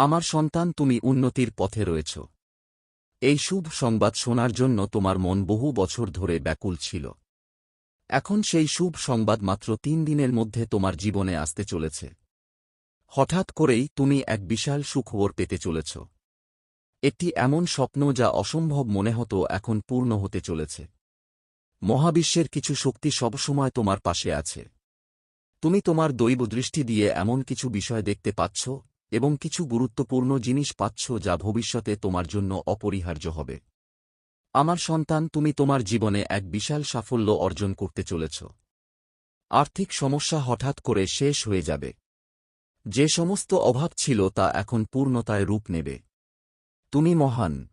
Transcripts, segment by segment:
আমার সন্তান, তুমি উন্নতির পথে রয়েছ। এই শুভ সংবাদ শোনার জন্য তোমার মন বহু বছর ধরে ব্যাকুল ছিল। এখন সেই শুভ সংবাদ মাত্র তিন দিনের মধ্যে তোমার জীবনে আসতে চলেছে। হঠাৎ করেই তুমি এক বিশাল সুখবর পেতে চলেছ। একটি এমন স্বপ্ন যা অসম্ভব মনে হতো এখন পূর্ণ হতে চলেছে। মহাবিশ্বের কিছু শক্তি সবসময় তোমার পাশে আছে। তুমি তোমার দৈব দৃষ্টি দিয়ে এমন কিছু বিষয় দেখতে পাচ্ছ এবং কিছু গুরুত্বপূর্ণ জিনিস পাচ্ছ যা ভবিষ্যতে তোমার জন্য অপরিহার্য হবে। আমার সন্তান, তুমি তোমার জীবনে এক বিশাল সাফল্য অর্জন করতে চলেছ। আর্থিক সমস্যা হঠাৎ করে শেষ হয়ে যাবে। যে সমস্ত অভাব ছিল তা এখন পূর্ণতায় রূপ নেবে। তুমি মহান।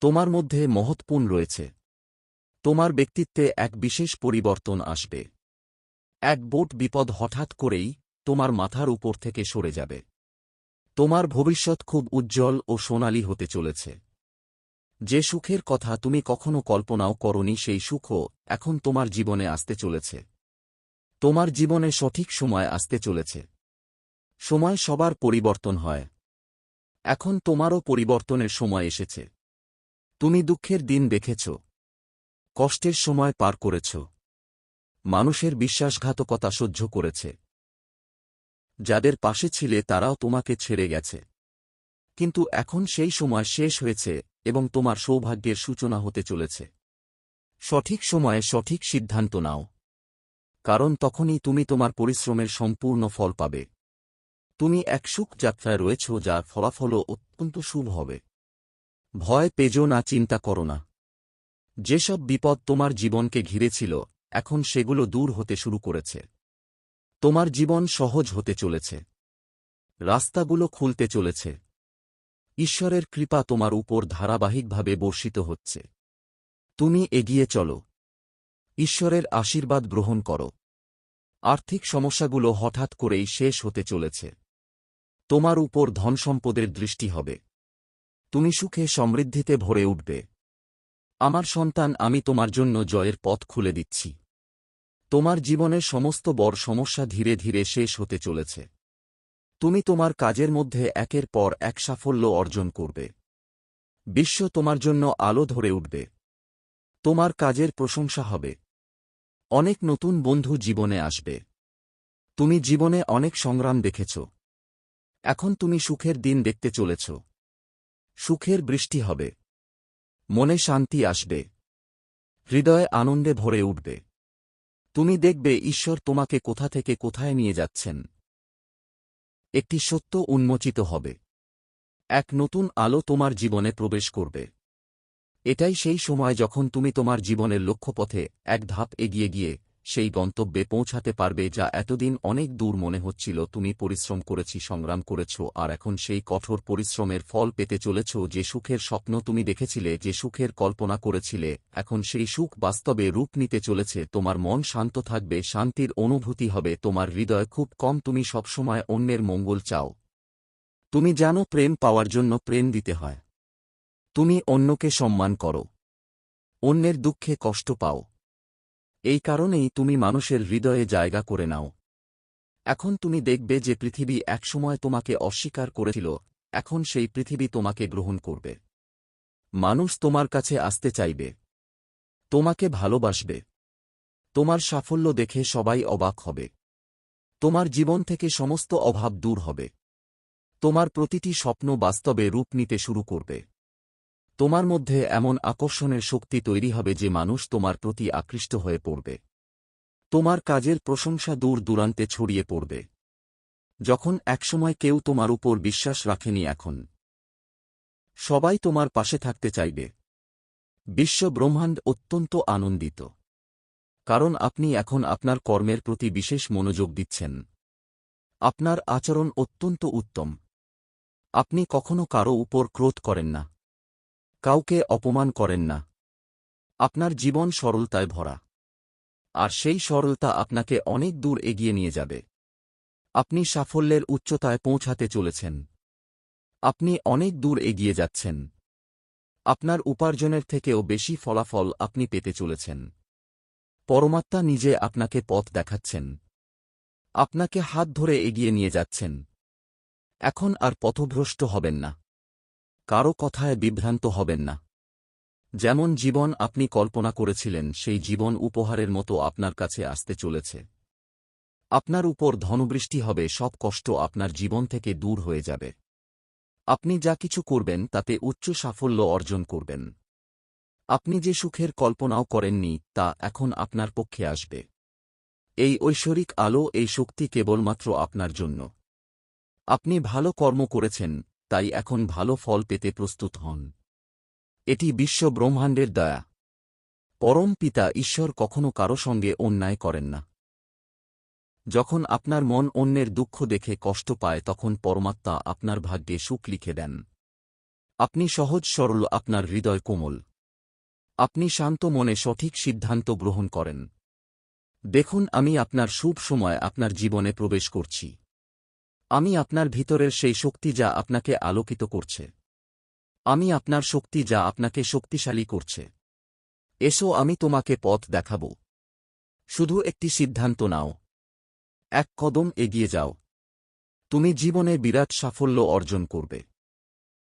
তোমার মধ্যে মহৎপুণ রয়েছে। তোমার ব্যক্তিত্বে এক বিশেষ পরিবর্তন আসবে। এক বোট বিপদ হঠাৎ করেই তোমার মাথার উপর থেকে সরে যাবে। তোমার ভবিষ্যৎ খুব উজ্জ্বল ও সোনালী হতে চলেছে। যে সুখের কথা তুমি কখনো কল্পনাও করনি, সেই সুখও এখন তোমার জীবনে আসতে চলেছে। তোমার জীবনে সঠিক সময় আসতে চলেছে। সময় সবার পরিবর্তন হয়। এখন তোমারও পরিবর্তনের সময় এসেছে। তুমি দুঃখের দিন দেখেছ। কষ্টের সময় পার করেছ। মানুষের বিশ্বাসঘাতকতা সহ্য করেছে। যাদের পাশে ছিলে তারাও তোমাকে ছেড়ে গেছে। কিন্তু এখন সেই সময় শেষ হয়েছে এবং তোমার সৌভাগ্যের সূচনা হতে চলেছে। সঠিক সময়ে সঠিক সিদ্ধান্ত নাও। কারণ তখনই তুমি তোমার পরিশ্রমের সম্পূর্ণ ফল পাবে। তুমি এক সুখ যাত্রায় রয়েছ যার ফলাফলও অত্যন্ত শুভ হবে। ভয় পেজো না, চিন্তা করো না। যেসব বিপদ তোমার জীবনকে ঘিরেছিল, এখন সেগুলো দূর হতে শুরু করেছে। তোমার জীবন সহজ হতে চলেছে। রাস্তাগুলো খুলতে চলেছে। ঈশ্বরের কৃপা তোমার উপর ধারাবাহিকভাবে বর্ষিত হচ্ছে। তুমি এগিয়ে চলো। ঈশ্বরের আশীর্বাদ গ্রহণ করো। আর্থিক সমস্যাগুলো হঠাৎ করেই শেষ হতে চলেছে। তোমার উপর ধনসম্পদের দৃষ্টি হবে। তুমি সুখে সমৃদ্ধিতে ভরে উঠবে। আমার সন্তান, আমি তোমার জন্য জয়ের পথ খুলে দিচ্ছি। তোমার জীবনের সমস্ত বড় সমস্যা ধীরে ধীরে শেষ হতে চলেছে। তুমি তোমার কাজের মধ্যে একের পর এক সাফল্য অর্জন করবে। বিশ্ব তোমার জন্য আলো ধরে উঠবে। তোমার কাজের প্রশংসা হবে। অনেক নতুন বন্ধু জীবনে আসবে। তুমি জীবনে অনেক সংগ্রাম দেখেছ। এখন তুমি সুখের দিন দেখতে চলেছ। সুখের বৃষ্টি হবে। মনে শান্তি আসবে। হৃদয়ে আনন্দে ভরে উঠবে। তুমি দেখবে ঈশ্বর তোমাকে কোথা থেকে কোথায় নিয়ে যাচ্ছেন। একটি সত্য উন্মোচিত হবে। এক নতুন আলো তোমার জীবনে প্রবেশ করবে। এটাই সেই সময় যখন তুমি তোমার জীবনের লক্ষ্যপথে এক ধাপ এগিয়ে গিয়ে সেই গন্তব্যে পৌঁছাতে পারবে যা এতদিন অনেক দূর মনে হচ্ছিল, তুমি পরিশ্রম করেছি, সংগ্রাম করেছ, আর এখন সেই কঠোর পরিশ্রমের ফল পেতে চলেছ, যে সুখের স্বপ্ন তুমি দেখেছিলে, যে সুখের কল্পনা করেছিলে, এখন সেই সুখ বাস্তবে রূপ নিতে চলেছে, তোমার মন শান্ত থাকবে, শান্তির অনুভূতি হবে, তোমার হৃদয় খুব কম, তুমি সবসময় অন্যের মঙ্গল চাও। তুমি জানো প্রেম পাওয়ার জন্য প্রেম দিতে হয়। তুমি অন্যকে সম্মান করো। অন্যের দুঃখে কষ্ট পাও। এই কারণেই তুমি মানুষের হৃদয়ে জায়গা করে নাও। এখন তুমি দেখবে যে পৃথিবী একসময় তোমাকে অস্বীকার করেছিল, এখন সেই পৃথিবী তোমাকে গ্রহণ করবে। মানুষ তোমার কাছে আসতে চাইবে। তোমাকে ভালোবাসবে। তোমার সাফল্য দেখে সবাই অবাক হবে। তোমার জীবন থেকে সমস্ত অভাব দূর হবে। তোমার প্রতিটি স্বপ্ন বাস্তবে রূপ নিতে শুরু করবে। তোমার মধ্যে এমন আকর্ষণের শক্তি তৈরি হবে যে মানুষ তোমার প্রতি আকৃষ্ট হয়ে পড়বে। তোমার কাজের প্রশংসা দূর দূরান্তে ছড়িয়ে পড়বে। যখন একসময় কেউ তোমার উপর বিশ্বাস রাখেনি এখন। সবাই তোমার পাশে থাকতে চাইবে। বিশ্ব ব্রহ্মাণ্ড অত্যন্ত আনন্দিত। কারণ আপনি এখন আপনার কর্মের প্রতি বিশেষ মনোযোগ দিচ্ছেন। আপনার আচরণ অত্যন্ত উত্তম। আপনি কখনো কারও উপর ক্রোধ করেন না। কাউকে অপমান করেন না। আপনার জীবন সরলতায় ভরা। আর সেই সরলতা আপনাকে অনেক দূর এগিয়ে নিয়ে যাবে। আপনি সাফল্যের উচ্চতায় পৌঁছাতে চলেছেন। আপনি অনেক দূর এগিয়ে যাচ্ছেন। আপনার উপার্জনের থেকেও বেশি ফলাফল আপনি পেতে চলেছেন। পরমাত্মা নিজে আপনাকে পথ দেখাচ্ছেন। আপনাকে হাত ধরে এগিয়ে নিয়ে যাচ্ছেন। এখন আর পথভ্রষ্ট হবেন না। কারও কথায় বিভ্রান্ত হবেন না। যেমন জীবন আপনি কল্পনা করেছিলেন, সেই জীবন উপহারের মতো আপনার কাছে আসতে চলেছে। আপনার উপর ধনবৃষ্টি হবে, সব কষ্ট আপনার জীবন থেকে দূর হয়ে যাবে। আপনি যা কিছু করবেন, তাতে উচ্চ সাফল্য অর্জন করবেন। আপনি যে সুখের কল্পনাও করেননি, তা এখন আপনার পক্ষে আসবে। এই ঐশ্বরিক আলো, এই শক্তি কেবলমাত্র আপনার জন্য। আপনি ভালো কর্ম করেছেন তাই এখন ভালো ফল পেতে প্রস্তুত হন। এটি বিশ্ব ব্রহ্মাণ্ডের দয়া। পরম পিতা ঈশ্বর কখনো কারও সঙ্গে অন্যায় করেন না। যখন আপনার মন অন্যের দুঃখ দেখে কষ্ট পায়, তখন পরমাত্মা আপনার ভাগ্যে সুখ লিখে দেন। আপনি সহজ সরল, আপনার হৃদয় কোমল। আপনি শান্ত মনে সঠিক সিদ্ধান্ত গ্রহণ করেন। দেখুন, আমি আপনার শুভ সময়, আপনার জীবনে প্রবেশ করছি। আমি আপনার ভিতরের সেই শক্তি যা আপনাকে আলোকিত করছে। আমি আপনার শক্তি যা আপনাকে শক্তিশালী করছে। এসো আমি তোমাকে পথ দেখাব। শুধু একটি সিদ্ধান্ত নাও। এক কদম এগিয়ে যাও। তুমি জীবনে বিরাট সাফল্য অর্জন করবে।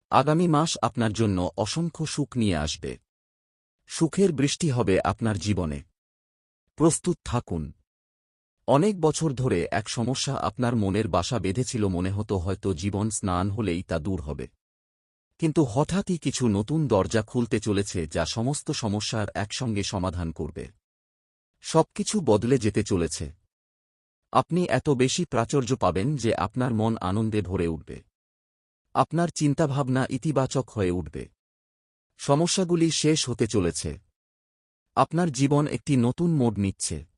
আগামী মাস আপনার জন্য অসংখ্য সুখ নিয়ে আসবে। সুখের বৃষ্টি হবে আপনার জীবনে। প্রস্তুত থাকুন। অনেক বছর ধরে এক সমস্যা আপনার মনের বাসা বেঁধেছিল, মনে হতো হয়তো জীবন স্নান হলেই তা দূর হবে। কিন্তু হঠাৎই কিছু নতুন দরজা খুলতে চলেছে, যা সমস্ত সমস্যার একসঙ্গে সমাধান করবে। সবকিছু বদলে যেতে চলেছে। আপনি এত বেশি প্রাচুর্য পাবেন যে আপনার মন আনন্দে ভরে উঠবে। আপনার চিন্তাভাবনা ইতিবাচক হয়ে উঠবে। সমস্যাগুলি শেষ হতে চলেছে। আপনার জীবন একটি নতুন মোড নিচ্ছে।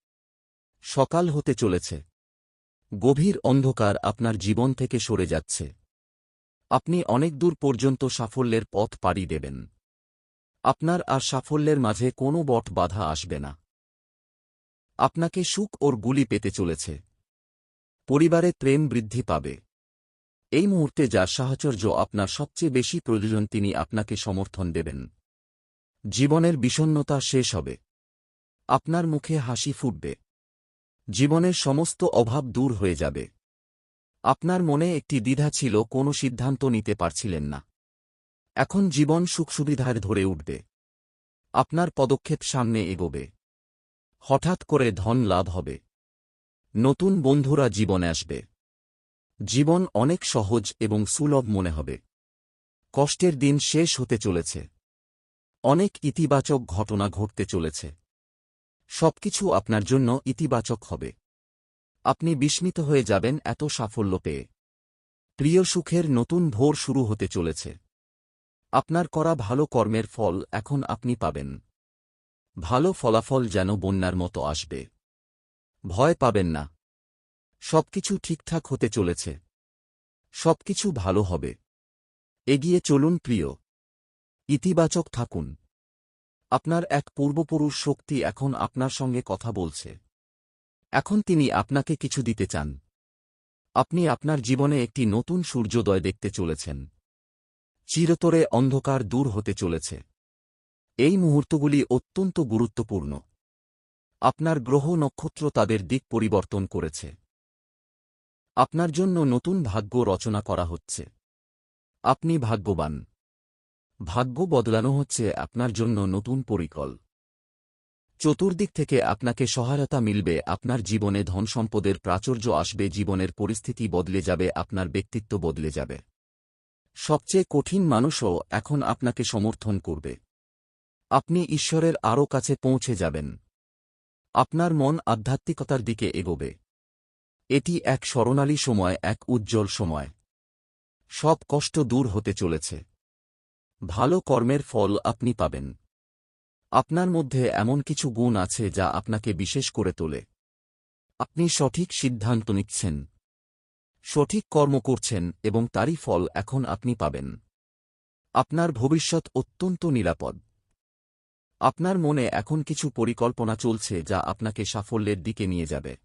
সকাল হতে চলেছে। গভীর অন্ধকার আপনার জীবন থেকে সরে যাচ্ছে। আপনি অনেক দূর পর্যন্ত সাফল্যের পথ পাড়ি দেবেন। আপনার আর সাফল্যের মাঝে কোনো বট বাধা আসবে না। আপনাকে সুখ ওর গুলি পেতে চলেছে। পরিবারে প্রেম বৃদ্ধি পাবে। এই মুহূর্তে যার সাহচর্য আপনার সবচেয়ে বেশি প্রয়োজন তিনি আপনাকে সমর্থন দেবেন। জীবনের বিষণ্নতা শেষ হবে। আপনার মুখে হাসি ফুটবে। জীবনের সমস্ত অভাব দূর হয়ে যাবে। আপনার মনে একটি দ্বিধা ছিল, কোনো সিদ্ধান্ত নিতে পারছিলেন না। এখন জীবন সুখ সুবিধার ধরে উঠবে। আপনার পদক্ষেপ সামনে এগোবে। হঠাৎ করে ধন লাভ হবে। নতুন বন্ধুরা জীবনে আসবে। জীবন অনেক সহজ এবং সুলভ মনে হবে। কষ্টের দিন শেষ হতে চলেছে। অনেক ইতিবাচক ঘটনা ঘটতে চলেছে। সবকিছু আপনার জন্য ইতিবাচক হবে। আপনি বিস্মিত হয়ে যাবেন এত সাফল্য পেয়ে। প্রিয় সুখের নতুন ভোর শুরু হতে চলেছে। আপনার করা ভালো কর্মের ফল এখন আপনি পাবেন। ভালো ফলাফল যেন বন্যার মতো আসবে। ভয় পাবেন না। সবকিছু ঠিকঠাক হতে চলেছে। সবকিছু ভালো হবে। এগিয়ে চলুন প্রিয়। ইতিবাচক থাকুন। আপনার এক পূর্বপুরুষ শক্তি এখন আপনার সঙ্গে কথা বলছে। এখন তিনি আপনাকে কিছু দিতে চান। আপনি আপনার জীবনে একটি নতুন সূর্যোদয় দেখতে চলেছেন। চিরতরে অন্ধকার দূর হতে চলেছে। এই মুহূর্তগুলি অত্যন্ত গুরুত্বপূর্ণ। আপনার গ্রহ নক্ষত্র তাদের দিক পরিবর্তন করেছে। আপনার জন্য নতুন ভাগ্য রচনা করা হচ্ছে। আপনি ভাগ্যবান। ভাগ্য বদলানো হচ্ছে আপনার জন্য নতুন পরিকল। চতুর্দিক থেকে আপনাকে সহায়তা মিলবে, আপনার জীবনে ধনসম্পদের প্রাচুর্য আসবে, জীবনের পরিস্থিতি বদলে যাবে, আপনার ব্যক্তিত্ব বদলে যাবে। সবচেয়ে কঠিন মানুষও এখন আপনাকে সমর্থন করবে। আপনি ঈশ্বরের আরও কাছে পৌঁছে যাবেন। আপনার মন আধ্যাত্মিকতার দিকে এগোবে। এটি এক স্মরণালী সময়, এক উজ্জ্বল সময়। সব কষ্ট দূর হতে চলেছে। ভালো কর্মের ফল আপনি পাবেন। আপনার মধ্যে এমন কিছু গুণ আছে যা আপনাকে বিশেষ করে তোলে। আপনি সঠিক সিদ্ধান্ত নিচ্ছেন। সঠিক কর্ম করছেন এবং তারই ফল এখন আপনি পাবেন। আপনার ভবিষ্যৎ অত্যন্ত নিরাপদ। আপনার মনে এখন কিছু পরিকল্পনা চলছে যা আপনাকে সাফল্যের দিকে নিয়ে যাবে।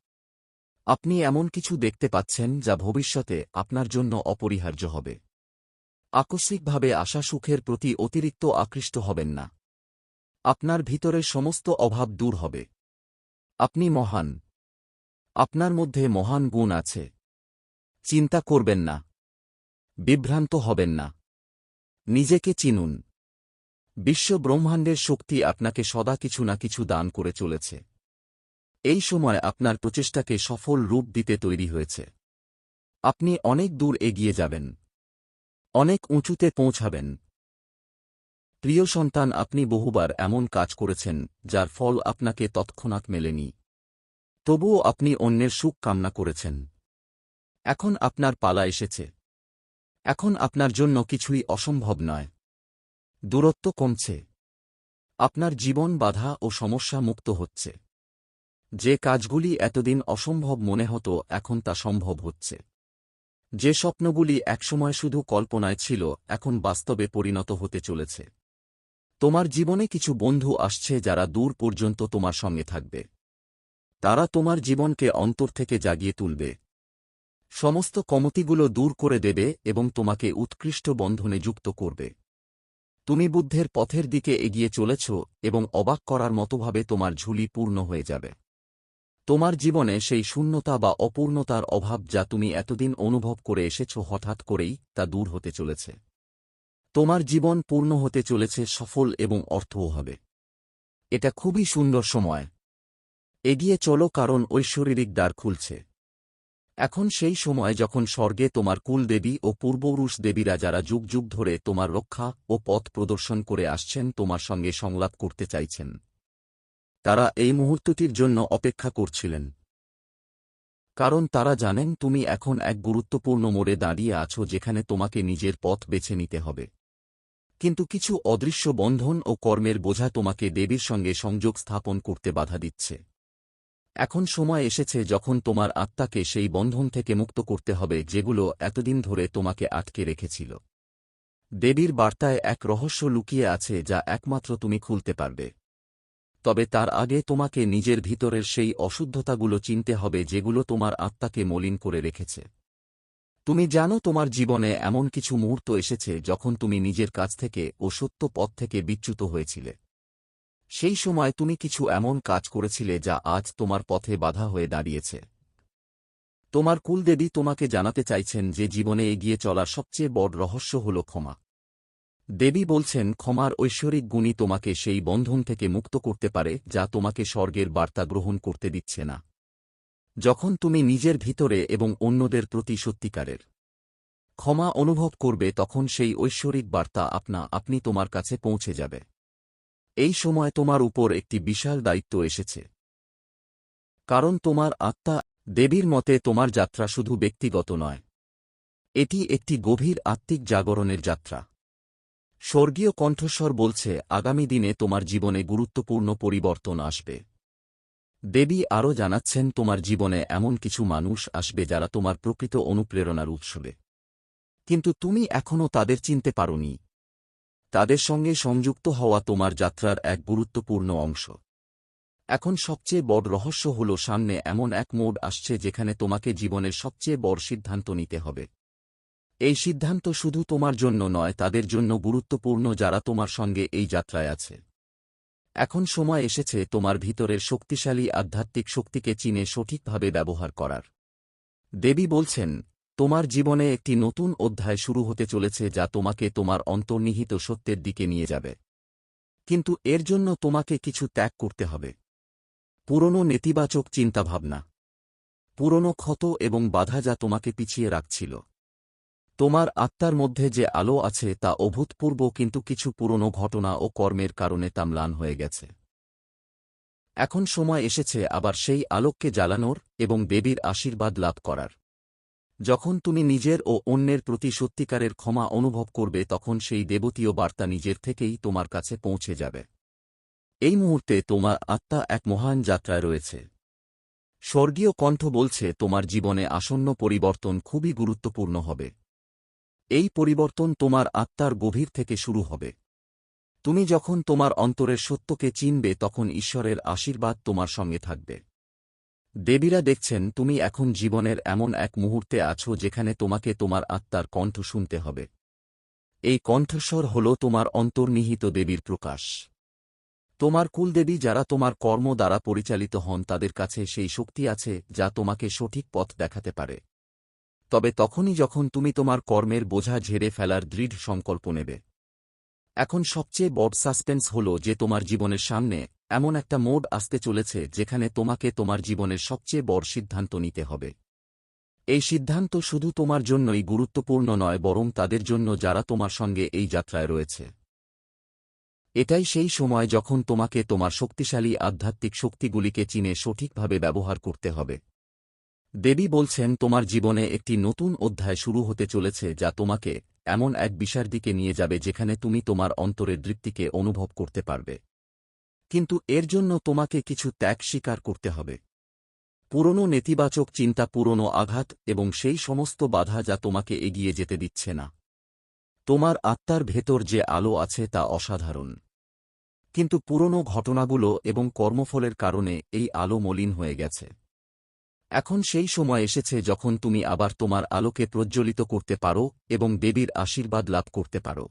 আপনি এমন কিছু দেখতে পাচ্ছেন যা ভবিষ্যতে আপনার জন্য অপরিহার্য হবে। আকস্মিকভাবে আসা সুখের প্রতি অতিরিক্ত আকৃষ্ট হবেন না। আপনার ভিতরের সমস্ত অভাব দূর হবে। আপনি মহান। আপনার মধ্যে মহান গুণ আছে। চিন্তা করবেন না। বিভ্রান্ত হবেন না। নিজেকে চিনুন। বিশ্ব ব্রহ্মাণ্ডের শক্তি আপনাকে সদা কিছু না কিছু দান করে চলেছে। এই সময় আপনার প্রচেষ্টাকে সফল রূপ দিতে তৈরি হয়েছে। আপনি অনেক দূর এগিয়ে যাবেন। অনেক উঁচুতে পৌঁছাবেন। প্রিয় সন্তান, আপনি বহুবার এমন কাজ করেছেন, যার ফল আপনাকে তৎক্ষণাৎ মেলেনি। তবুও আপনি অন্যের সুখ কামনা করেছেন। এখন আপনার পালা এসেছে। এখন আপনার জন্য কিছুই অসম্ভব নয়। দূরত্ব কমছে। আপনার জীবন বাধা ও সমস্যা মুক্ত হচ্ছে। যে কাজগুলি এতদিন অসম্ভব মনে হতো, এখন তা সম্ভব হচ্ছে। যে স্বপ্নগুলি একসময় শুধু কল্পনায় ছিল, এখন বাস্তবে পরিণত হতে চলেছে। তোমার জীবনে কিছু বন্ধু আসছে যারা দূর পর্যন্ত তোমার সঙ্গে থাকবে। তারা তোমার জীবনকে অন্তর থেকে জাগিয়ে তুলবে। সমস্ত কমতিগুলো দূর করে দেবে এবং তোমাকে উৎকৃষ্ট বন্ধনে যুক্ত করবে। তুমি বুদ্ধের পথের দিকে এগিয়ে চলেছ এবং অবাক করার মতোভাবে তোমার ঝুলি পূর্ণ হয়ে যাবে। তোমার জীবনে সেই শূন্যতা বা অপূর্ণতার অভাব যা তুমি এতদিন অনুভব করে এসেছ হঠাৎ করেই তা দূর হতে চলেছে। তোমার জীবন পূর্ণ হতে চলেছে সফল এবং অর্থও হবে। এটা খুবই সুন্দর সময়। এগিয়ে চলো কারণ ঐশ্বরিক দ্বার খুলছে। এখন সেই সময় যখন স্বর্গে তোমার কুলদেবী ও পূর্বপুরুষ দেবীরা যারা যুগ যুগ ধরে তোমার রক্ষা ও পথ প্রদর্শন করে আসছেন, তোমার সঙ্গে সংলাপ করতে চাইছেন। তারা এই মুহূর্তটির জন্য অপেক্ষা করছিলেন। কারণ তারা জানেন তুমি এখন এক গুরুত্বপূর্ণ মোড়ে দাঁড়িয়ে আছো যেখানে তোমাকে নিজের পথ বেছে নিতে হবে। কিন্তু কিছু অদৃশ্য বন্ধন ও কর্মের বোঝা তোমাকে দেবীর সঙ্গে সংযোগ স্থাপন করতে বাধা দিচ্ছে। এখন সময় এসেছে যখন তোমার আত্মাকে সেই বন্ধন থেকে মুক্ত করতে হবে যেগুলো এতদিন ধরে তোমাকে আটকে রেখেছিল। দেবীর বার্তায় এক রহস্য লুকিয়ে আছে যা একমাত্র তুমি খুলতে পারবে। তবে তার আগে তোমাকে নিজের ভিতরের সেই অশুদ্ধতাগুলো চিনতে হবে যেগুলো তোমার আত্মাকে মলিন করে রেখেছে। তুমি জানো তোমার জীবনে এমন কিছু মুহূর্ত এসেছে যখন তুমি নিজের কাছ থেকে ও সত্য পথ থেকে বিচ্যুত হয়েছিলে। সেই সময় তুমি কিছু এমন কাজ করেছিলে যা আজ তোমার পথে বাধা হয়ে দাঁড়িয়েছে। তোমার কুলদেবী তোমাকে জানাতে চাইছেন যে জীবনে এগিয়ে চলার সবচেয়ে বড় রহস্য হল ক্ষমা। দেবী বলছেন, ক্ষমার ঐশ্বরিক গুণই তোমাকে সেই বন্ধন থেকে মুক্ত করতে পারে, যা তোমাকে স্বর্গের বার্তা গ্রহণ করতে দিচ্ছে না। যখন তুমি নিজের ভিতরে এবং অন্যদের প্রতি সত্যিকারের ক্ষমা অনুভব করবে, তখন সেই ঐশ্বরিক বার্তা আপনা, আপনি তোমার কাছে পৌঁছে যাবে। এই সময় তোমার উপর একটি বিশাল দায়িত্ব এসেছে। কারণ তোমার আত্মা, দেবীর মতে তোমার যাত্রা শুধু ব্যক্তিগত নয়। এটি একটি গভীর আত্মিক জাগরণের যাত্রা। স্বর্গীয় কণ্ঠস্বর বলছে, আগামী দিনে তোমার জীবনে গুরুত্বপূর্ণ পরিবর্তন আসবে। দেবী আরও জানাচ্ছেন, তোমার জীবনে এমন কিছু মানুষ আসবে যারা তোমার প্রকৃত অনুপ্রেরণার উৎসবে কিন্তু তুমি এখনও তাদের চিনতে পারোনি। তাদের সঙ্গে সংযুক্ত হওয়া তোমার যাত্রার এক গুরুত্বপূর্ণ অংশ। এখন সবচেয়ে বড় রহস্য হল, সামনে এমন এক মোড আসছে যেখানে তোমাকে জীবনের সবচেয়ে বড় সিদ্ধান্ত নিতে হবে। এই সিদ্ধান্ত শুধু তোমার জন্য নয়, তাদের জন্য গুরুত্বপূর্ণ যারা তোমার সঙ্গে এই যাত্রায় আছে। এখন সময় এসেছে তোমার ভিতরের শক্তিশালী আধ্যাত্মিক শক্তিকে চিনে সঠিকভাবে ব্যবহার করার। দেবী বলছেন, তোমার জীবনে একটি নতুন অধ্যায় শুরু হতে চলেছে যা তোমাকে তোমার অন্তর্নিহিত সত্যের দিকে নিয়ে যাবে। কিন্তু এর জন্য তোমাকে কিছু ত্যাগ করতে হবে। পুরনো নেতিবাচক চিন্তাভাবনা। পুরনো ক্ষত এবং বাধা যা তোমাকে পিছিয়ে রাখছিল। তোমার আত্মার মধ্যে যে আলো আছে তা অভূতপূর্ব কিন্তু কিছু পুরনো ঘটনা ও কর্মের কারণে তা ম্লান হয়ে গেছে। এখন সময় এসেছে আবার সেই আলোককে জ্বালানোর এবং দেবীর আশীর্বাদ লাভ করার। যখন তুমি নিজের ও অন্যের প্রতি সত্যিকারের ক্ষমা অনুভব করবে তখন সেই দেবতীয় বার্তা নিজের থেকেই তোমার কাছে পৌঁছে যাবে। এই মুহূর্তে তোমার আত্মা এক মহান যাত্রায় রয়েছে। স্বর্গীয় কণ্ঠ বলছে, তোমার জীবনে আসন্ন পরিবর্তন খুবই গুরুত্বপূর্ণ হবে। এই পরিবর্তন তোমার আত্মার গভীর থেকে শুরু হবে। তুমি যখন তোমার অন্তরের সত্যকে চিনবে, তখন ঈশ্বরের আশীর্বাদ তোমার সঙ্গে থাকবে। দেবীরা দেখছেন, তুমি এখন জীবনের এমন এক মুহূর্তে আছো যেখানে তোমাকে তোমার আত্মার কণ্ঠ শুনতে হবে। এই কণ্ঠস্বর হল তোমার অন্তর্নিহিত দেবীর প্রকাশ। তোমার কুলদেবী যারা তোমার কর্ম দ্বারা পরিচালিত হন, তাদের কাছে সেই শক্তি আছে যা তোমাকে সঠিক পথ দেখাতে পারে। তবে তখনই যখন তুমি তোমার কর্মের বোঝা ঝেড়ে ফেলার দৃঢ় সংকল্প নেবে। এখন সবচেয়ে বড় সাসপেন্স হল যে তোমার জীবনের সামনে এমন একটা মোড আসতে চলেছে যেখানে তোমাকে তোমার জীবনের সবচেয়ে বড় সিদ্ধান্ত নিতে হবে। এই সিদ্ধান্ত শুধু তোমার জন্যই গুরুত্বপূর্ণ নয়, বরং তাদের জন্য যারা তোমার সঙ্গে এই যাত্রায় রয়েছে। এটাই সেই সময় যখন তোমাকে তোমার শক্তিশালী আধ্যাত্মিক শক্তিগুলিকে চিনে সঠিকভাবে ব্যবহার করতে হবে। দেবী বলছেন, তোমার জীবনে একটি নতুন অধ্যায় শুরু হতে চলেছে যা তোমাকে এমন এক বিষয়ের দিকে নিয়ে যাবে যেখানে তুমি তোমার অন্তরের দৃপ্তিকে অনুভব করতে পারবে। কিন্তু এর জন্য তোমাকে কিছু ত্যাগ স্বীকার করতে হবে। পুরনো নেতিবাচক চিন্তা, পুরনো আঘাত এবং সেই সমস্ত বাধা যা তোমাকে এগিয়ে যেতে দিচ্ছে না। তোমার আত্মার ভেতর যে আলো আছে তা অসাধারণ। কিন্তু পুরনো ঘটনাগুলো এবং কর্মফলের কারণে এই আলো মলিন হয়ে গেছে। এখন সেই সময় এসেছে যখন তুমি আবার তোমার আলোকে প্রজ্জ্বলিত করতে পারো এবং দেবীর আশীর্বাদ লাভ করতে পারো।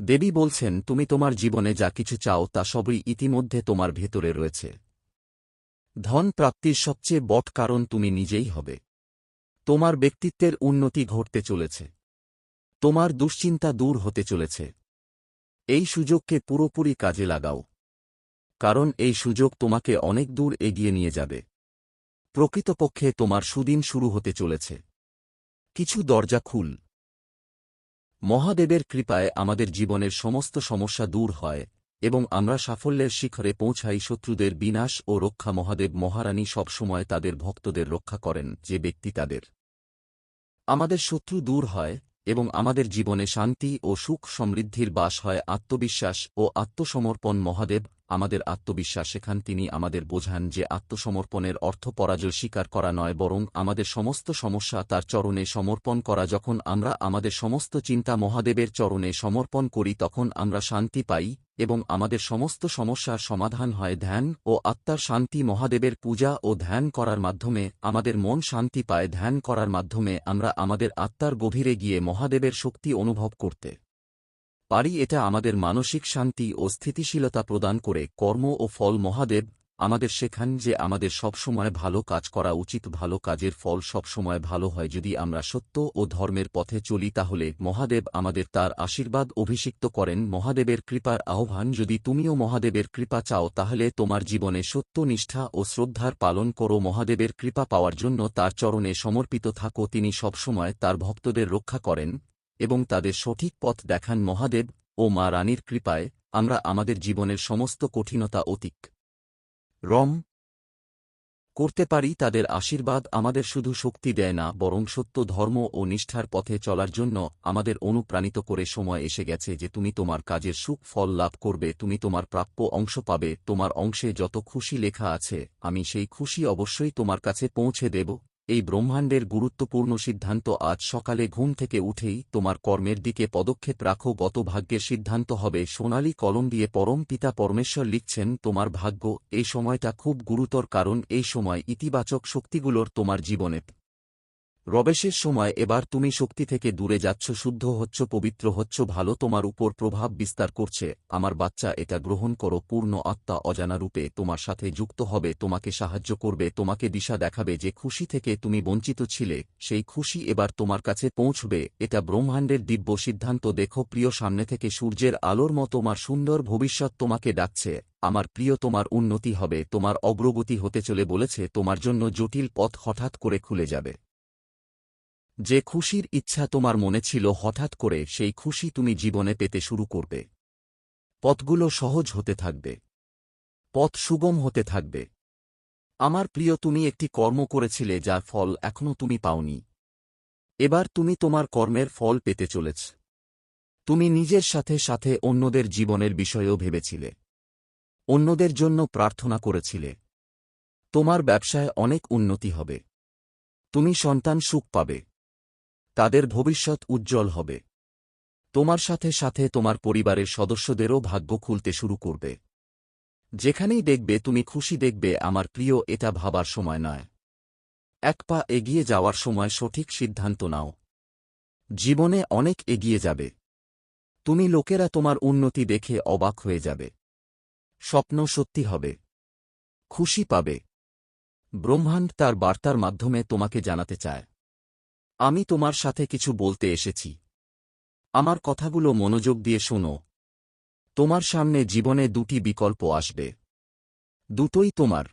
দেবী বলছেন, তুমি তোমার জীবনে যা কিছু চাও তা সবই ইতিমধ্যে তোমার ভেতরে রয়েছে। ধন প্রাপ্তির সবচেয়ে বট কারণ তুমি নিজেই হবে। তোমার ব্যক্তিত্বের উন্নতি ঘটতে চলেছে। তোমার দুশ্চিন্তা দূর হতে চলেছে। এই সুযোগকে পুরোপুরি কাজে লাগাও। কারণ এই সুযোগ তোমাকে অনেক দূর এগিয়ে নিয়ে যাবে। প্রকৃতপক্ষে তোমার সুদিন শুরু হতে চলেছে। কিছু দরজা খুল। মহাদেবের কৃপায় আমাদের জীবনের সমস্ত সমস্যা দূর হয় এবং আমরা সাফল্যের শিখরে পৌঁছাই শত্রুদের বিনাশ ও রক্ষা। মহাদেব মহারানী সবসময় তাদের ভক্তদের রক্ষা করেন, যে ব্যক্তি তাদের। আমাদের শত্রু দূর হয় এবং আমাদের জীবনে শান্তি ও সুখ সমৃদ্ধির বাস হয় আত্মবিশ্বাস ও আত্মসমর্পণ। মহাদেব, আমাদের আত্মবিশ্বাস, সেখান তিনি আমাদের বোঝান যে আত্মসমর্পণের অর্থ পরাজয় স্বীকার করা নয়, বরং আমাদের সমস্ত সমস্যা তার চরণে সমর্পণ করা। যখন আমরা আমাদের সমস্ত চিন্তা মহাদেবের চরণে সমর্পণ করি, তখন আমরা শান্তি পাই। এবং আমাদের সমস্ত সমস্যার সমাধান হয় ধ্যান ও আত্মার শান্তি মহাদেবের পূজা ও ধ্যান করার মাধ্যমে, আমাদের মন শান্তি পায় ধ্যান করার মাধ্যমে আমরা আমাদের আত্মার গভীরে গিয়ে মহাদেবের শক্তি অনুভব করতে পারি। এটা আমাদের মানসিক শান্তি ও স্থিতিশীলতা প্রদান করে কর্ম ও ফল মহাদেব আমাদের শেখান যে আমাদের সবসময় ভালো কাজ করা উচিত, ভালো কাজের ফল সবসময় ভালো হয়। যদি আমরা সত্য ও ধর্মের পথে চলি, তাহলে মহাদেব আমাদের তার আশীর্বাদ অভিষিক্ত করেন। মহাদেবের কৃপার আহ্বান, যদি তুমিও মহাদেবের কৃপা চাও, তাহলে তোমার জীবনে সত্য নিষ্ঠা ও শ্রদ্ধার পালন করো। মহাদেবের কৃপা পাওয়ার জন্য তার চরণে সমর্পিত থাকো। তিনি সবসময় তার ভক্তদের রক্ষা করেন এবং তাদের সঠিক পথ দেখান। মহাদেব ও মা রানীর কৃপায় আমরা আমাদের জীবনের সমস্ত কঠিনতা অতিক। রম করতে পারি তাদের আশীর্বাদ আমাদের শুধু শক্তি দেয় না, বরং সত্য, ধর্ম ও নিষ্ঠার পথে চলার জন্য আমাদের অনুপ্রাণিত করে সময় এসে গেছে যে তুমি তোমার কাজের সুখ ফল লাভ করবে, তুমি তোমার প্রাপ্য অংশ পাবে, তোমার অংশে যত খুশি লেখা আছে, আমি সেই খুশি অবশ্যই তোমার কাছে পৌঁছে দেব। এই ব্রহ্মাণ্ডের গুরুত্বপূর্ণ সিদ্ধান্ত আজ সকালে ঘুম থেকে উঠেই তোমার কর্মের দিকে পদক্ষেপ রাখো। গত ভাগ্যের সিদ্ধান্ত হবে। সোনালী কলম দিয়ে পরম পিতা পরমেশ্বর লিখছেন, তোমার ভাগ্য এই সময়টা খুব গুরুতর, কারণ এই সময় ইতিবাচক শক্তিগুলোর তোমার জীবনে রবেশের সময় এবার তুমি শক্তি থেকে দূরে যাচ্ছ, শুদ্ধ হচ্ছ, পবিত্র হচ্ছ, ভালো তোমার উপর প্রভাব বিস্তার করছে। আমার বাচ্চা, এটা গ্রহণ করো, পূর্ণ আত্মা অজানা রূপে তোমার সাথে যুক্ত হবে, তোমাকে সাহায্য করবে, তোমাকে দিশা দেখাবে যে খুশি থেকে তুমি বঞ্চিত ছিলে, সেই খুশি এবার তোমার কাছে পৌঁছবে। এটা ব্রহ্মাণ্ডের দিব্য সিদ্ধান্ত, দেখো প্রিয় সামনে থেকে সূর্যের আলোর মতো তোমার সুন্দর ভবিষ্যৎ তোমাকে ডাকছে। আমার প্রিয়, তোমার উন্নতি হবে, তোমার অগ্রগতি হতে চলে বলেছে, তোমার জন্য জটিল পথ হঠাৎ করে খুলে যাবে। যে খুশির ইচ্ছা তোমার মনে ছিল, হঠাৎ করে সেই খুশি তুমি জীবনে পেতে শুরু করবে। পথগুলো সহজ হতে থাকবে। পথ সুগম হতে থাকবে। আমার প্রিয়, তুমি একটি কর্ম করেছিলে যার ফল এখনও তুমি পাওনি। এবার তুমি তোমার কর্মের ফল পেতে চলেছ। তুমি নিজের সাথে সাথে অন্যদের জীবনের বিষয়েও ভেবেছিলে। অন্যদের জন্য প্রার্থনা করেছিলে। তোমার ব্যবসায় অনেক উন্নতি হবে। তুমি সন্তান সুখ পাবে। তাদের ভবিষ্যৎ উজ্জ্বল হবে। তোমার সাথে সাথে তোমার পরিবারের সদস্যদেরও ভাগ্য খুলতে শুরু করবে। যেখানেই দেখবে তুমি খুশি দেখবে, আমার প্রিয়, এটা ভাবার সময় নয়। এক পা এগিয়ে যাওয়ার সময় সঠিক সিদ্ধান্ত নাও। জীবনে অনেক এগিয়ে যাবে। তুমি লোকেরা তোমার উন্নতি দেখে অবাক হয়ে যাবে। স্বপ্ন সত্যি হবে। খুশি পাবে। ব্রহ্মাণ্ড তার বার্তার মাধ্যমে তোমাকে জানাতে চায়। আমি তোমার সাথে কিছু বলতে এসেছি। আমার কথাগুলো মনোযোগ দিয়ে শোনো। তোমার সামনে জীবনে দুটি বিকল্প আসবে। দুটোই তোমার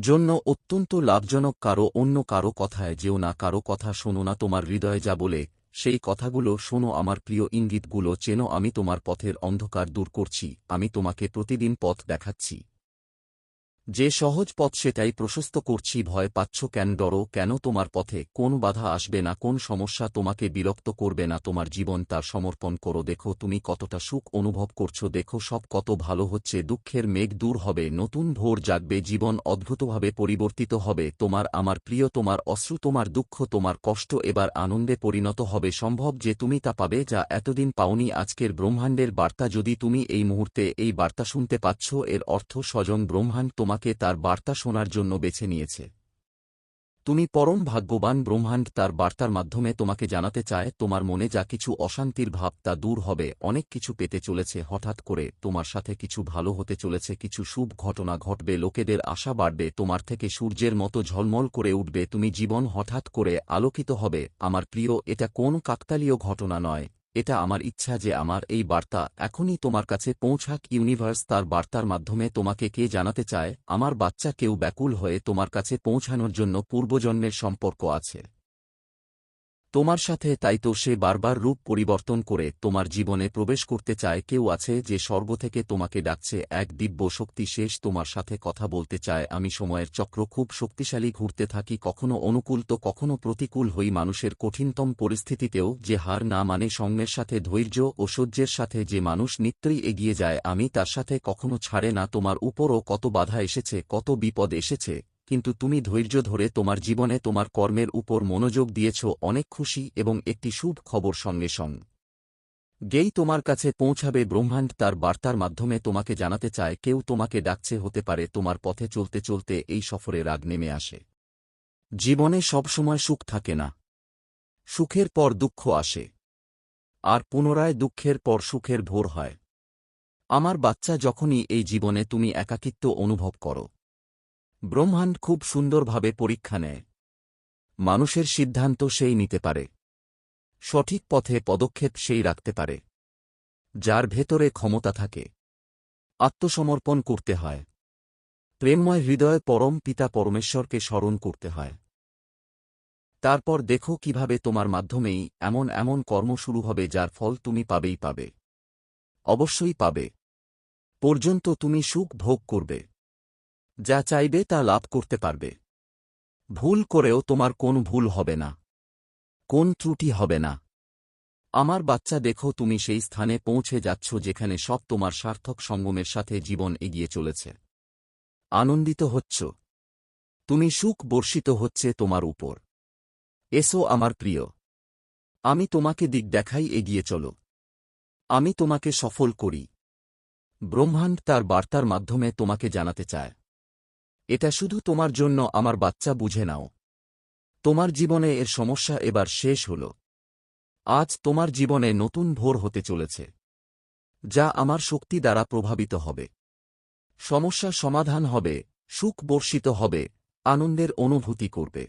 জন্য অত্যন্ত লাভজনক, কারও অন্য কারও কথায় যেও না, কারও কথা শোনো না, তোমার হৃদয়ে যা বলে, সেই কথাগুলো শোনো, আমার প্রিয় ইঙ্গিতগুলো চেনো, আমি তোমার পথের অন্ধকার দূর করছি, আমি তোমাকে প্রতিদিন পথ দেখাচ্ছি। যে সহজ পথ সেটাই প্রশস্ত করছি, ভয় পাচ্ছ কেন, ডরো কেন, তোমার পথে কোন বাধা আসবে না, কোন সমস্যা তোমাকে বিরক্ত করবে না, তোমার জীবন তার সমর্পণ করো, দেখো তুমি কতটা সুখ অনুভব করছ, দেখো সব কত ভালো হচ্ছে, দুঃখের মেঘ দূর হবে, নতুন ভোর জাগবে, জীবন অদ্ভুতভাবে পরিবর্তিত হবে, তোমার আমার প্রিয়, তোমার অশ্রু, তোমার দুঃখ, তোমার কষ্ট এবার আনন্দে পরিণত হবে, সম্ভব যে তুমি তা পাবে, যা এতদিন পাওনি, আজকের ব্রহ্মাণ্ডের বার্তা যদি তুমি এই মুহূর্তে এই বার্তা শুনতে পাচ্ছ, এর অর্থ স্বজন ব্রহ্মাণ্ড তোমাকে তার বার্তা শোনার জন্য বেছে নিয়েছে। তুমি পরম ভাগ্যবান ব্রহ্মাণ্ড তার বার্তার মাধ্যমে তোমাকে জানাতে চায়, তোমার মনে যা কিছু অশান্তির ভাব তা দূর হবে, অনেক কিছু পেতে চলেছে, হঠাৎ করে তোমার সাথে কিছু ভালো হতে চলেছে, কিছু শুভ ঘটনা ঘটবে, লোকেদের আশা বাড়বে, তোমার থেকে সূর্যের মতো ঝলমল করে উঠবে, তুমি জীবন হঠাৎ করে আলোকিত হবে, আমার প্রিয়, এটা কোন কাকতালীয় ঘটনা নয়। এটা আমার ইচ্ছা যে আমার এই বার্তা এখনই তোমার কাছে পৌঁছাক ইউনিভার্স তার বার্তার মাধ্যমে তোমাকে কে জানাতে চায়, আমার বাচ্চা কেউ ব্যাকুল হয়ে তোমার কাছে পৌঁছানোর জন্য পূর্বজন্মের সম্পর্ক আছে। তোমার সাথে তাই তো সে বারবার রূপ পরিবর্তন করে তোমার জীবনে প্রবেশ করতে চায়, কেউ আছে যে স্বর্গ থেকে তোমাকে ডাকছে, এক দিব্য শক্তি শেষ তোমার সাথে কথা বলতে চায়, আমি সময়ের চক্র খুব শক্তিশালী ঘুরতে থাকি, কখনো অনুকূল তো কখনো প্রতিকূল হই মানুষের কঠিনতম পরিস্থিতিতেও, যে হার না মানে সঙ্গের সাথে ধৈর্য ও সহ্যের সাথে যে মানুষ নিত্যই এগিয়ে যায়, আমি তার সাথে কখনো ছাড়ে না, তোমার উপরও কত বাধা এসেছে, কত বিপদ এসেছে। কিন্তু তুমি ধৈর্য ধরে তোমার জীবনে তোমার কর্মের উপর মনোযোগ দিয়েছ অনেক খুশি এবং একটি শুভ খবর সঙ্গে সঙ্গ। গেই তোমার কাছে পৌঁছাবে ব্রহ্মাণ্ড তার বার্তার মাধ্যমে তোমাকে জানাতে চায়, কেউ তোমাকে ডাকছে হতে পারে, তোমার পথে চলতে চলতে এই সফরে রাগ নেমে আসে। জীবনে সবসময় সুখ থাকে না। সুখের পর দুঃখ আসে। আর পুনরায় দুঃখের পর সুখের ভোর হয়। আমার বাচ্চা, যখনই এই জীবনে তুমি একাকিত্ব অনুভব করো। ব্রহ্মাণ্ড খুব সুন্দরভাবে পরীক্ষা নেয়। মানুষের সিদ্ধান্ত সেই নিতে পারে। সঠিক পথে পদক্ষেপ সেই রাখতে পারে। যার ভেতরে ক্ষমতা থাকে। আত্মসমর্পণ করতে হয়। প্রেমময় হৃদয় পরম পিতা পরমেশ্বরকে স্মরণ করতে হয়। তারপর দেখো কীভাবে তোমার মাধ্যমেই এমন এমন কর্ম শুরু হবে যার ফল তুমি পাবেই পাবে। অবশ্যই পাবে। পর্যন্ত তুমি সুখ ভোগ করবে। যা চাইবে তা লাভ করতে পারবে। ভুল করেও তোমার কোন ভুল হবে না। কোন ত্রুটি হবে না। আমার বাচ্চা দেখো তুমি সেই স্থানে পৌঁছে যাচ্ছ যেখানে সব তোমার সার্থক সঙ্গমের সাথে জীবন এগিয়ে চলেছে। আনন্দিত হচ্ছ। তুমি সুখ বর্ষিত হচ্ছে তোমার উপর। এসো আমার প্রিয়। আমি তোমাকে দিক দেখাই এগিয়ে চলো। আমি তোমাকে সফল করি। ব্রহ্মাণ্ড তার বার্তার মাধ্যমে তোমাকে জানাতে চায়। এটা শুধু তোমার জন্য, আমার বাচ্চা বুঝে নাও। তোমার জীবনে এর সমস্যা এবার শেষ হল। আজ তোমার জীবনে নতুন ভোর হতে চলেছে, যা আমার শক্তি দ্বারা প্রভাবিত হবে। সমস্যা সমাধান হবে, সুখ বর্ষিত হবে, আনন্দের অনুভূতি করবে।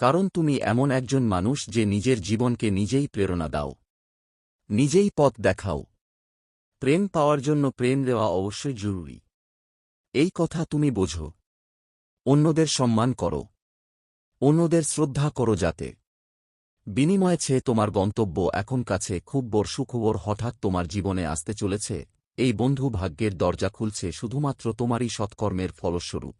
কারণ তুমি এমন একজন মানুষ যে নিজের জীবনকে নিজেই প্রেরণা দাও। নিজেই পথ দেখাও। প্রেম পাওয়ার জন্য প্রেম দেওয়া অবশ্যই জরুরি। এই কথা তুমি বোঝো। অন্যদের সম্মান করো। অন্যদের শ্রদ্ধা করো যাতে। বিনিময়ে ছে তোমার গন্তব্য এখন কাছে খুব বড় সুখবর হঠাৎ তোমার জীবনে আসতে চলেছে। এই বন্ধু ভাগ্যের দরজা খুলছে শুধুমাত্র তোমারই সৎকর্মের ফলস্বরূপ।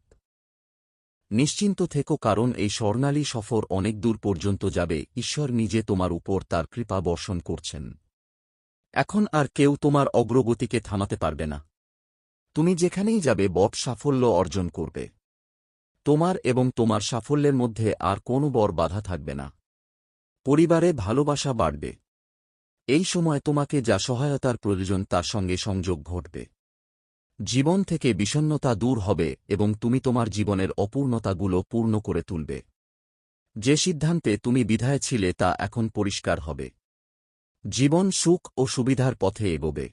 নিশ্চিন্ত থেকো কারণ এই স্বর্ণালী সফর অনেক দূর পর্যন্ত যাবে, ঈশ্বর নিজে তোমার উপর তার কৃপা বর্ষণ করছেন। এখন আর কেউ তোমার অগ্রগতিকে থামাতে পারবে না। তুমি যেখানেই যাবে বট সাফল্য অর্জন করবে। তোমার এবং তোমার সাফল্যের মধ্যে আর কোনো বর বাধা থাকবে না। পরিবারে ভালোবাসা বাড়বে। এই সময় তোমাকে যা সহায়তার প্রয়োজন তার সঙ্গে সংযোগ ঘটবে। জীবন থেকে বিষণ্নতা দূর হবে এবং তুমি তোমার জীবনের অপূর্ণতাগুলো পূর্ণ করে তুলবে। যে সিদ্ধান্তে তুমি বিধায় ছিলে তা এখন পরিষ্কার হবে। জীবন সুখ ও সুবিধার পথে এগোবে।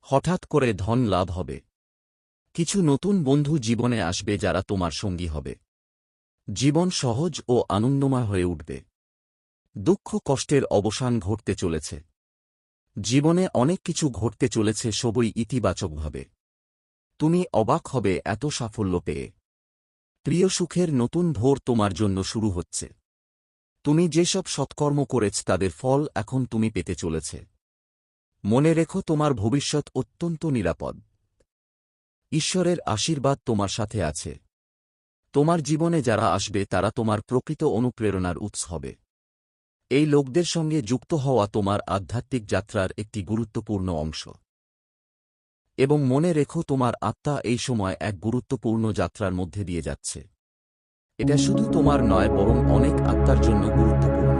হঠাৎ করে ধন লাভ হবে। কিছু নতুন বন্ধু জীবনে আসবে যারা তোমার সঙ্গী হবে। জীবন সহজ ও আনন্দময় হয়ে উঠবে। দুঃখ কষ্টের অবসান ঘটতে চলেছে। জীবনে অনেক কিছু ঘটতে চলেছে সবই ইতিবাচকভাবে। তুমি অবাক হবে এত সাফল্য পেয়ে। প্রিয় সুখের নতুন ভোর তোমার জন্য শুরু হচ্ছে। তুমি যেসব সৎকর্ম করেছ তাদের ফল এখন তুমি পেতে চলেছে। মনে রেখো তোমার ভবিষ্যৎ অত্যন্ত নিরাপদ। ঈশ্বরের আশীর্বাদ তোমার সাথে আছে। তোমার জীবনে যারা আসবে, তারা তোমার প্রকৃত অনুপ্রেরণার উৎস হবে। এই লোকদের সঙ্গে যুক্ত হওয়া তোমার আধ্যাত্মিক যাত্রার একটি গুরুত্বপূর্ণ অংশ। এবং মনে রেখো, তোমার আত্মা এই সময় এক গুরুত্বপূর্ণ যাত্রার মধ্যে দিয়ে যাচ্ছে। এটা শুধু তোমার নয়, বরং অনেক আত্মার জন্য গুরুত্বপূর্ণ।